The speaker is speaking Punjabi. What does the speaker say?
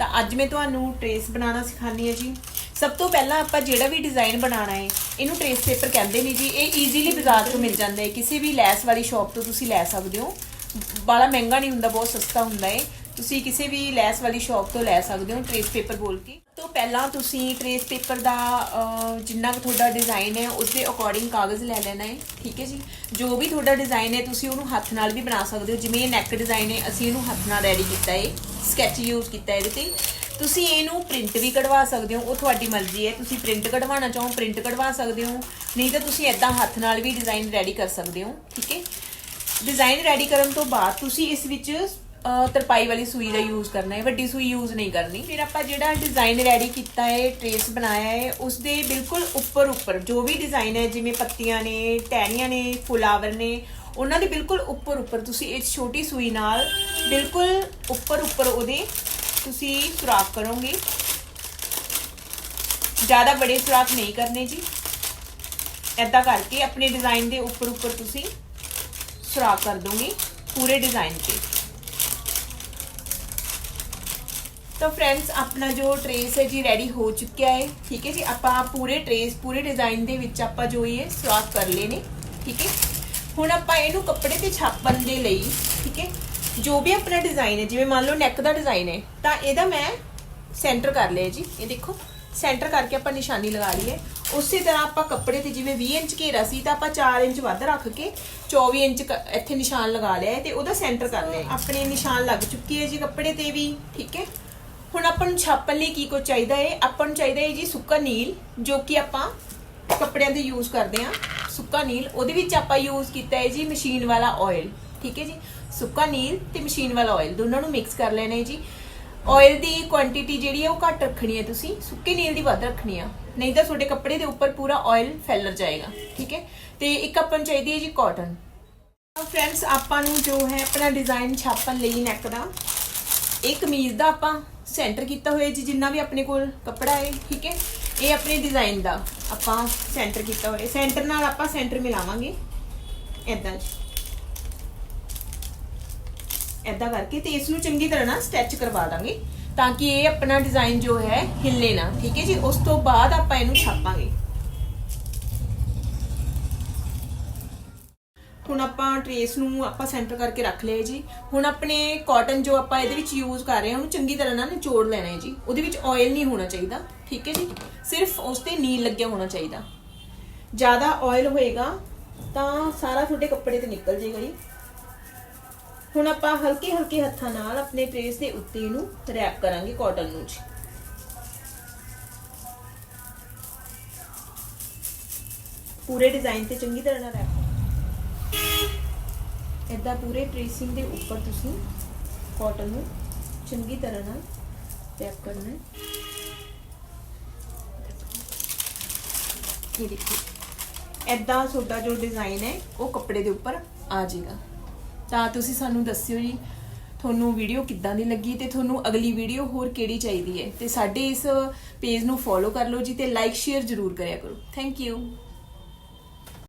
ਤਾਂ ਅੱਜ ਮੈਂ ਤੁਹਾਨੂੰ ਟਰੇਸ ਬਣਾਉਣਾ ਸਿਖਾਣੀ ਹੈ ਜੀ। ਸਭ ਤੋਂ ਪਹਿਲਾਂ ਆਪਾਂ ਜਿਹੜਾ ਵੀ ਡਿਜ਼ਾਈਨ ਬਣਾਉਣਾ ਹੈ, ਇਹਨੂੰ ਟਰੇਸ ਪੇਪਰ ਕਹਿੰਦੇ ਨੇ ਜੀ। ਇਹ ਈਜ਼ੀਲੀ ਬਾਜ਼ਾਰ ਤੋਂ ਮਿਲ ਜਾਂਦਾ ਹੈ। ਕਿਸੇ ਵੀ ਲੈਸ ਵਾਲੀ ਸ਼ਾਪ ਤੋਂ ਤੁਸੀਂ ਲੈ ਸਕਦੇ ਹੋ। ਬਾਲਾ ਮਹਿੰਗਾ ਨਹੀਂ ਹੁੰਦਾ, ਬਹੁਤ ਸਸਤਾ ਹੁੰਦਾ ਹੈ। ਤੁਸੀਂ ਕਿਸੇ ਵੀ ਲੈਸ ਵਾਲੀ ਸ਼ਾਪ ਤੋਂ ਲੈ ਸਕਦੇ ਹੋ ਟਰੇਸ ਪੇਪਰ ਬੋਲ ਕੇ। ਤੋਂ ਪਹਿਲਾਂ ਤੁਸੀਂ ਟਰੇਸ ਪੇਪਰ ਦਾ ਜਿੰਨਾ ਕੁ ਤੁਹਾਡਾ ਡਿਜ਼ਾਈਨ ਹੈ, ਉਸ ਦੇ ਅਕੋਰਡਿੰਗ ਕਾਗਜ਼ ਲੈ ਲੈਣਾ ਹੈ। ਠੀਕ ਹੈ ਜੀ? ਜੋ ਵੀ ਤੁਹਾਡਾ ਡਿਜ਼ਾਈਨ ਹੈ, ਤੁਸੀਂ ਉਹਨੂੰ ਹੱਥ ਨਾਲ ਵੀ ਬਣਾ ਸਕਦੇ ਹੋ। ਜਿਵੇਂ ਇਹ ਨੈਕ ਡਿਜ਼ਾਈਨ ਹੈ, ਅਸੀਂ ਇਹਨੂੰ ਹੱਥ ਨਾਲ ਰੈਡੀ ਕੀਤਾ ਹੈ। ਸਕੈਚ ਯੂਜ਼ ਕੀਤਾ ਇਹਦੇ ਤੇ। ਤੁਸੀਂ ਇਹਨੂੰ ਪ੍ਰਿੰਟ ਵੀ ਕਢਵਾ ਸਕਦੇ ਹੋ, ਉਹ ਤੁਹਾਡੀ ਮਰਜ਼ੀ ਹੈ। ਤੁਸੀਂ ਪ੍ਰਿੰਟ ਕਢਵਾਉਣਾ ਚਾਹੋ ਪ੍ਰਿੰਟ ਕਢਵਾ ਸਕਦੇ ਹੋ। ਨਹੀਂ ਤਾਂ ਤੁਸੀਂ ਐਦਾਂ ਹੱਥ ਨਾਲ ਵੀ ਡਿਜ਼ਾਈਨ ਰੈਡੀ ਕਰ ਸਕਦੇ ਹੋ, ਠੀਕ ਹੈ? ਡਿਜ਼ਾਈਨ ਰੈਡੀ ਕਰਨ ਤੋਂ ਬਾਅਦ ਤੁਸੀਂ ਇਸ ਵਿੱਚ ਤਰਪਾਈ ਵਾਲੀ ਸੂਈ ਦਾ ਯੂਜ਼ ਕਰਨਾ ਹੈ। ਵੱਡੀ ਸੂਈ ਯੂਜ਼ ਨਹੀਂ ਕਰਨੀ। ਫਿਰ ਆਪਾਂ ਜਿਹੜਾ ਡਿਜ਼ਾਈਨ ਰੈਡੀ ਕੀਤਾ ਹੈ ਟ੍ਰੇਸ ਬਣਾਇਆ ਹੈ ਉਸ ਦੇ ਬਿਲਕੁਲ ਉੱਪਰ ਉੱਪਰ ਜੋ ਵੀ ਡਿਜ਼ਾਈਨ ਹੈ, ਜਿਵੇਂ ਪੱਤੀਆਂ ਨੇ, ਟਹਿਣੀਆਂ ਨੇ, ਫੁਲਾਵਰ ਨੇ ਉਹਨਾਂ ਦੇ ਬਿਲਕੁਲ ਉੱਪਰ ਉੱਪਰ, ਤੁਸੀਂ ਇਸ ਛੋਟੀ ਸੂਈ ਨਾਲ ਬਿਲਕੁਲ ਉੱਪਰ ਉੱਪਰ ਉਹਦੇ ਤੁਸੀਂ ਸੁਰਾਖ ਕਰੋਗੇ। ਜ਼ਿਆਦਾ ਬੜੇ ਸੁਰਾਖ ਨਹੀਂ ਕਰਨੇ ਜੀ। ਐਦਾਂ ਕਰਕੇ ਆਪਣੇ ਡਿਜ਼ਾਈਨ ਦੇ ਉੱਪਰ ਉੱਪਰ ਤੁਸੀਂ ਸੁਰਾਖ ਕਰ ਦੋਗੇ ਪੂਰੇ ਡਿਜ਼ਾਈਨ ਤੇ। ਤਾਂ ਫਰੈਂਡਸ, ਆਪਣਾ ਜੋ ਟਰੇਸ ਹੈ ਜੀ ਰੈਡੀ ਹੋ ਚੁੱਕਿਆ ਹੈ। ਠੀਕ ਹੈ ਜੀ, ਆਪਾਂ ਪੂਰੇ ਟਰੇਸ, ਪੂਰੇ ਡਿਜ਼ਾਈਨ ਦੇ ਵਿੱਚ ਆਪਾਂ ਜੋ ਇਹ ਸੁਰਾਖ ਕਰ ਲਏ ਨੇ। ਠੀਕ ਹੈ ਹੁਣ ਆਪਾਂ ਇਹਨੂੰ ਕੱਪੜੇ ਤੇ ਛਾਪਣ ਦੇ ਲਈ ਠੀਕ ਹੈ? ਜੋ ਵੀ ਆਪਣਾ ਡਿਜ਼ਾਈਨ ਹੈ ਜਿਵੇਂ ਮੰਨ ਲਓ ਨੈਕ ਦਾ ਡਿਜ਼ਾਈਨ ਹੈ ਤਾਂ ਇਹਦਾ ਮੈਂ ਸੈਂਟਰ ਕਰ ਲਿਆ ਜੀ। ਇਹ ਦੇਖੋ ਸੈਂਟਰ ਕਰਕੇ ਆਪਾਂ ਨਿਸ਼ਾਨੀ ਲਗਾ ਲਈ ਹੈ। ਉਸੇ ਤਰ੍ਹਾਂ ਆਪਾਂ ਕੱਪੜੇ ਤੇ ਜਿਵੇਂ 20 ਇੰਚ ਘੇਰਾ ਸੀ ਤਾਂ ਆਪਾਂ 4 ਇੰਚ ਵੱਧ ਰੱਖ ਕੇ 24 ਇੰਚ ਇੱਥੇ ਨਿਸ਼ਾਨ ਲਗਾ ਲਿਆ ਹੈ ਤੇ ਉਹਦਾ ਸੈਂਟਰ ਕਰ ਲਿਆ। ਆਪਣੇ ਨਿਸ਼ਾਨ ਲੱਗ ਚੁੱਕੀ ਹੈ ਜੀ ਕੱਪੜੇ ਤੇ ਵੀ ਠੀਕ ਹੈ? ਹੁਣ ਆਪਾਂ ਨੂੰ ਛਾਪਣ ਲਈ ਕੀ ਕੁਝ ਚਾਹੀਦਾ ਹੈ? ਆਪਾਂ ਨੂੰ ਚਾਹੀਦਾ ਹੈ ਜੀ ਸੁੱਕਾ ਨੀਲ ਜੋ ਕਿ ਆਪਾਂ ਕੱਪੜਿਆਂ ਦੇ ਯੂਜ਼ ਕਰਦੇ ਆ ਸੁੱਕਾ ਨੀਲ, ਉਹਦੇ ਵਿੱਚ ਆਪਾਂ ਯੂਜ਼ ਕੀਤਾ ਹੈ ਜੀ ਮਸ਼ੀਨ ਵਾਲਾ ਆਇਲ ਠੀਕ ਹੈ ਜੀ? ਸੁੱਕਾ ਨੀਲ ਤੇ ਮਸ਼ੀਨ ਵਾਲਾ ਆਇਲ ਦੋਨਾਂ ਨੂੰ ਮਿਕਸ ਕਰ ਲੈਣਾ ਹੈ ਜੀ। ਆਇਲ ਦੀ ਕੁਆਂਟੀਟੀ ਜਿਹੜੀ ਹੈ ਉਹ ਘੱਟ ਰੱਖਣੀ ਹੈ ਤੁਸੀਂ, ਸੁੱਕੇ ਨੀਲ ਦੀ ਵੱਧ ਰੱਖਣੀ ਆ। ਨਹੀਂ ਤਾਂ ਤੁਹਾਡੇ ਕੱਪੜੇ ਦੇ ਉੱਪਰ ਪੂਰਾ ਆਇਲ ਫੈਲਰ ਜਾਏਗਾ, ਠੀਕ ਹੈ? ਤੇ ਇੱਕ ਆਪਾਂ ਨੂੰ ਚਾਹੀਦੀ ਹੈ ਜੀ ਕਾਟਨ ਫਰੈਂਡਸ ਆਪਾਂ ਨੂੰ ਜੋ ਹੈ ਆਪਣਾ ਡਿਜ਼ਾਈਨ ਛਾਪਣ ਲਈ ਨੈਕ ਦਾ, ਇਹ ਕਮੀਜ਼ ਦਾ ਆਪਾਂ ਸੈਂਟਰ ਕੀਤਾ ਹੋਇਆ ਜੀ, ਜਿੰਨਾ ਵੀ ਆਪਣੇ ਕੋਲ ਕੱਪੜਾ ਹੈ, ਠੀਕ ਹੈ? ਇਹ ਆਪਣੇ ਡਿਜ਼ਾਈਨ ਦਾ। ਆਪਾਂ ਸੈਂਟਰ ਕੀਤਾ ਹੋਇਆ। ਸੈਂਟਰ ਨਾਲ ਆਪਾਂ ਸੈਂਟਰ ਮਿਲਾਵਾਂਗੇ। ਐਦਾਂ ਜੀ। ਕਰਕੇ ਤੇ ਇਸ ਨੂੰ ਚੰਗੀ ਤਰ੍ਹਾਂ ਨਾਲ ਸਟੈਚ ਕਰਵਾ ਦਾਂਗੇ ਤਾਂ ਕਿ ਇਹ ਆਪਣਾ ਡਿਜ਼ਾਈਨ ਜੋ ਹੈ ਹਿੱਲੇ ਨਾ। ਠੀਕ ਹੈ ਜੀ? ਉਸ ਤੋਂ ਬਾਅਦ ਆਪਾਂ ਇਹਨੂੰ ਛਾਪਾਂਗੇ। ਹੁਣ ਆਪਾਂ ਟਰੇਸ ਨੂੰ ਆਪਾਂ ਸੈਂਟਰ ਕਰਕੇ ਰੱਖ ਲਿਆ ਜੀ। ਹੁਣ ਆਪਣੇ ਕਾਟਨ ਜੋ ਆਪਾਂ ਇਹਦੇ ਵਿੱਚ ਯੂਜ਼ ਕਰ ਰਹੇ ਹਾਂ, ਉਹਨੂੰ ਚੰਗੀ ਤਰ੍ਹਾਂ ਨਾਲ ਨਿਚੋੜ ਲੈਣਾ ਹੈ ਜੀ। ਉਹਦੇ ਵਿੱਚ ਆਇਲ ਨਹੀਂ ਹੋਣਾ ਚਾਹੀਦਾ, ਠੀਕ ਹੈ ਜੀ? ਸਿਰਫ ਉਸ ਤੇ ਨੀਲ ਲੱਗਿਆ ਹੋਣਾ ਚਾਹੀਦਾ। ਜ਼ਿਆਦਾ ਆਇਲ ਹੋਏਗਾ, ਤਾਂ ਸਾਰਾ ਤੁਹਾਡੇ ਕੱਪੜੇ ਤੇ ਨਿਕਲ ਜਾਏਗਾ ਜੀ। ਹੁਣ ਆਪਾਂ ਹਲਕੇ ਹਲਕੇ ਹੱਥਾਂ ਨਾਲ ਆਪਣੇ ਟਰੇਸ ਦੇ ਉੱਤੇ ਇਹਨੂੰ ਰੈਪ ਕਰਾਂਗੇ ਕਾਟਨ ਨੂੰ ਜੀ। ਪੂਰੇ ਡਿਜ਼ਾਈਨ ਤੇ ਚੰਗੀ ਤਰ੍ਹਾਂ ਨਾਲ ਰੈਪ ਇਦਾਂ ਪੂਰੇ ਟ੍ਰੇਸਿੰਗ ਦੇ ਉੱਪਰ ਤੁਸੀਂ ਕਾਟਨ ਨੂੰ ਚੰਗੀ ਤਰ੍ਹਾਂ ਨਾਲ ਟੈਪ ਕਰਨਾ ਹੈ। ਇਹ ਦੇਖੋ ਇਦਾਂ ਤੁਹਾਡਾ ਜੋ ਡਿਜ਼ਾਈਨ ਹੈ, ਉਹ ਕੱਪੜੇ ਦੇ ਉੱਪਰ ਆ ਜਾਏਗਾ। ਤਾਂ ਤੁਸੀਂ ਸਾਨੂੰ ਦੱਸਿਓ ਜੀ, ਤੁਹਾਨੂੰ ਵੀਡੀਓ ਕਿੱਦਾਂ ਦੀ ਲੱਗੀ ਤੇ ਤੁਹਾਨੂੰ ਅਗਲੀ ਵੀਡੀਓ ਹੋਰ ਕਿਹੜੀ ਚਾਹੀਦੀ ਹੈ? ਤੇ ਸਾਡੇ ਇਸ ਪੇਜ ਨੂੰ ਫੋਲੋ ਕਰ ਲਓ ਜੀ ਤੇ ਲਾਈਕ ਸ਼ੇਅਰ ਜ਼ਰੂਰ ਕਰਿਆ ਕਰੋ। Thank you